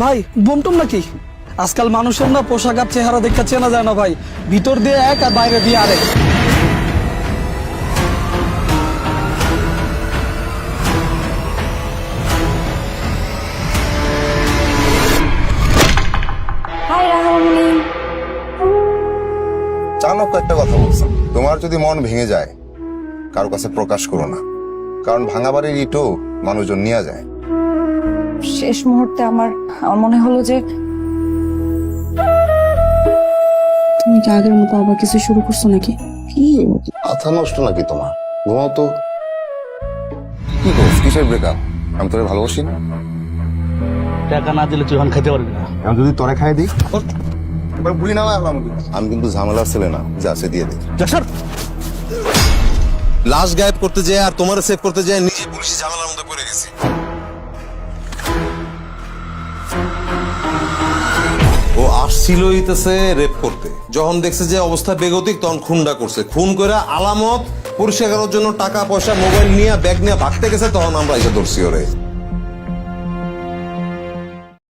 ভাই বোমটুম নাকি? আজকাল মানুষের না পোশাক আর চেহারা দেখে চেনা যায় না ভাই। ভিতর দিয়ে এক আর বাইরে দিয়ে আরেক। চাণক্য একটা কথা বলছেন। তোমার যদি মন ভেঙে যায় কারও কাছে প্রকাশ করো না। কারণ ভাঙা বাড়ির ইটও মানুষজন নিয়ে যায়। শেষ মুহূর্তে আমার আমার মনে হলো যে তুমি কি আগের মতো আবার কিছু শুরু করছ নাকি? কি? মাথা নষ্ট নাকি তোমার? ঘুমাও তো। কি করছ কিসের ব্রেকআপ আমি তোরে ভালোবাসি না? টাকা না দিলে তুই এখন খেতে পারবি না। আমি যদি তোরে খাই দিই? না আমি কিন্তু ঝামেলার ছেলে না যা আছে দিয়ে দিই লাশ গায়েব করতে যায় আর তোমার সেভ করতে যায় নিজে পুলিশ ঝামেলার মধ্যে পড়ে গেছি। আসছিল হইতেছে রেপ করতে। যখন দেখছে যে অবস্থা বেগতিক, তখন খুনটা করছে। খুন করে আলামত পরিষ্কার করার জন্য টাকা, পয়সা মোবাইল নিয়ে ব্যাগ নিয়ে ভাগতে গেছে, তখন আমরা এসে ধরছি ওরে।